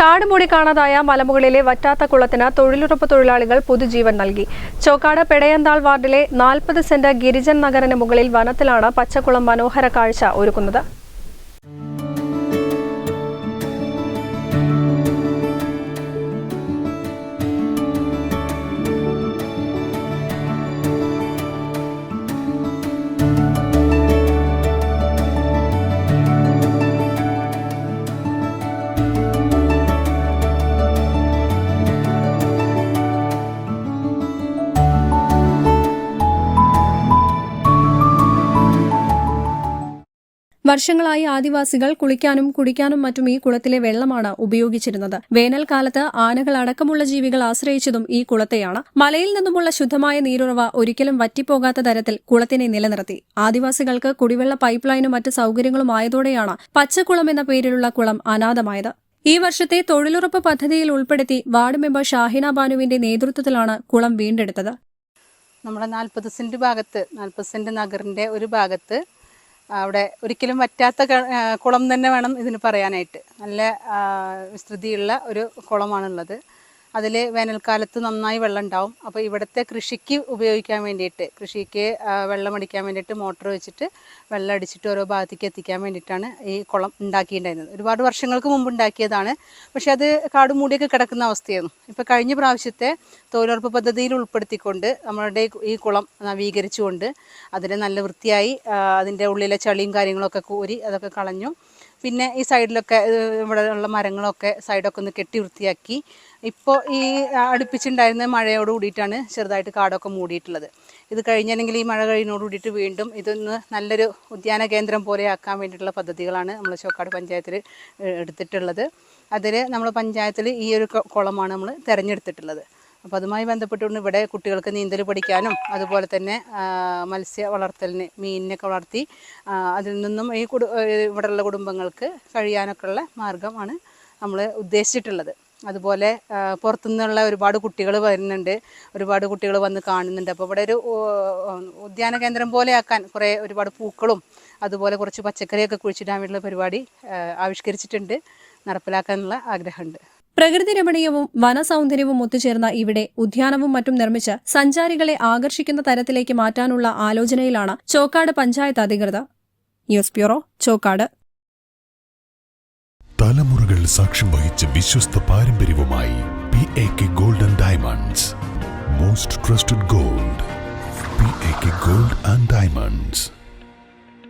കാട് മൂടി കാണാതായ മലമുകളിലെ വറ്റാത്ത കുളത്തിന് തൊഴിലുറപ്പ് തൊഴിലാളികൾ പുതുജീവൻ നൽകി. ചോക്കാട് പെടയന്താൾ വാർഡിലെ നാൽപ്പത് സെന്റ് ഗിരിജൻ നഗറിന് മുകളിൽ വനത്തിലാണ് പച്ചക്കുളം മനോഹര കാഴ്ച ഒരുക്കുന്നത്. വർഷങ്ങളായി ആദിവാസികൾ കുളിക്കാനും കുടിക്കാനും മറ്റും ഈ കുളത്തിലെ വെള്ളമാണ് ഉപയോഗിച്ചിരുന്നത്. വേനൽക്കാലത്ത് ആനകൾ അടക്കമുള്ള ജീവികൾ ആശ്രയിച്ചതും ഈ കുളത്തെയാണ്. മലയിൽ നിന്നുമുള്ള ശുദ്ധമായ നീരുറവ ഒരിക്കലും വറ്റിപ്പോകാത്ത തരത്തിൽ കുളത്തിനെ നിലനിർത്തി. ആദിവാസികൾക്ക് കുടിവെള്ള പൈപ്പ് ലൈനും മറ്റ് സൌകര്യങ്ങളും ആയതോടെയാണ് പച്ചക്കുളം എന്ന പേരിലുള്ള കുളം അനാഥമായത്. ഈ വർഷത്തെ തൊഴിലുറപ്പ് പദ്ധതിയിൽ ഉൾപ്പെടുത്തി വാർഡ് മെമ്പർ ഷാഹിന ബാനുവിന്റെ നേതൃത്വത്തിലാണ് കുളം വീണ്ടെടുത്തത്. നമ്മുടെ നാൽപ്പത് സെന്റ് ഭാഗത്ത് നാൽപ്പത് സെന്റ് നഗറിന്റെ ഒരു ഭാഗത്ത് അവിടെ ഒരിക്കലും പറ്റാത്ത കുളം തന്നെ വേണം ഇതിന് പറയാനായിട്ട്. നല്ല വിസ്തൃതിയുള്ള ഒരു കുളമാണുള്ളത്. അതിൽ വേനൽക്കാലത്ത് നന്നായി വെള്ളം ഉണ്ടാവും അപ്പോൾ ഇവിടുത്തെ കൃഷിക്ക് ഉപയോഗിക്കാൻ വേണ്ടിയിട്ട് കൃഷിക്ക് വെള്ളം അടിക്കാൻ വേണ്ടിയിട്ട് മോട്ടോർ വെച്ചിട്ട് വെള്ളം അടിച്ചിട്ട് ഓരോ ഭാഗത്തേക്ക് എത്തിക്കാൻ വേണ്ടിയിട്ടാണ് ഈ കുളം ഉണ്ടാക്കിയിട്ടുണ്ടായിരുന്നത്. ഒരുപാട് വർഷങ്ങൾക്ക് മുമ്പ് ഉണ്ടാക്കിയതാണ്. പക്ഷേ അത് കാട് മൂടിയൊക്കെ കിടക്കുന്ന അവസ്ഥയായിരുന്നു. ഇപ്പോൾ കഴിഞ്ഞ പ്രാവശ്യത്തെ തൊഴിലുറപ്പ് പദ്ധതിയിൽ ഉൾപ്പെടുത്തിക്കൊണ്ട് നമ്മളുടെ ഈ- കുളം നവീകരിച്ചുകൊണ്ട് അതിനെ നല്ല വൃത്തിയായി അതിന്റെ ഉള്ളിലെ ചളിയും കാര്യങ്ങളൊക്കെ കോരി അതൊക്കെ കളഞ്ഞു. പിന്നെ ഈ സൈഡിലൊക്കെ ഇവിടെ ഉള്ള മരങ്ങളൊക്കെ സൈഡൊക്കെ ഒന്ന് കെട്ടി വൃത്തിയാക്കി. ഇപ്പോൾ ഈ അടുപ്പിച്ചുണ്ടായിരുന്ന മഴയോട് കൂടിയിട്ടാണ് ചെറുതായിട്ട് കാടൊക്കെ മൂടിയിട്ടുള്ളത്. ഇത് കഴിഞ്ഞാണെങ്കിൽ ഈ മഴ കഴിയുന്നതോട് കൂടിയിട്ട് വീണ്ടും ഇതൊന്ന് നല്ലൊരു ഉദ്യാന കേന്ദ്രം പോലെ ആക്കാൻ വേണ്ടിയിട്ടുള്ള പദ്ധതികളാണ് നമ്മൾ ചോക്കാട് പഞ്ചായത്തിൽ എടുത്തിട്ടുള്ളത്. അതിൽ നമ്മൾ പഞ്ചായത്തിൽ ഈ ഒരു കുളമാണ് നമ്മൾ തിരഞ്ഞെടുത്തിട്ടുള്ളത്. അപ്പോൾ അതുമായി ബന്ധപ്പെട്ടുകൊണ്ട് ഇവിടെ കുട്ടികൾക്ക് നീന്തൽ പഠിക്കാനും അതുപോലെ തന്നെ മത്സ്യ വളർത്തലിന് മീനിനൊക്കെ വളർത്തി അതിൽ നിന്നും ഈ കുടു ഇവിടെയുള്ള കുടുംബങ്ങൾക്ക് കഴിയാനൊക്കെയുള്ള മാർഗമാണ് നമ്മൾ ഉദ്ദേശിച്ചിട്ടുള്ളത്. അതുപോലെ പുറത്തുനിന്നുള്ള ഒരുപാട് കുട്ടികൾ വരുന്നുണ്ട് ഒരുപാട് കുട്ടികൾ വന്ന് കാണുന്നുണ്ട്. അപ്പോൾ ഇവിടെ ഒരു ഉദ്യാന കേന്ദ്രം പോലെ ആക്കാൻ കുറേ ഒരുപാട് പൂക്കളും അതുപോലെ കുറച്ച് പച്ചക്കറിയൊക്കെ കുഴിച്ചിടാൻ വേണ്ടിയുള്ള പരിപാടി ആവിഷ്കരിച്ചിട്ടുണ്ട്. നടപ്പിലാക്കാനുള്ള ആഗ്രഹമുണ്ട്. പ്രകൃതി രമണീയവും വനസൗന്ദര്യവും ഒത്തുചേർന്ന ഇവിടെ ഉദ്യാനവും മറ്റും നിർമ്മിച്ച് സഞ്ചാരികളെ ആകർഷിക്കുന്ന തരത്തിലേക്ക് മാറ്റാനുള്ള ആലോചനയിലാണ് ചോക്കാട് പഞ്ചായത്ത് അധികൃതർ. News bureau Chokkad. തലമുറകൾ സാക്ഷ്യം വഹിച്ച വിശ്വസ്ത പാരമ്പര്യവുമായി P A K golden diamonds most trusted gold P A K gold and diamonds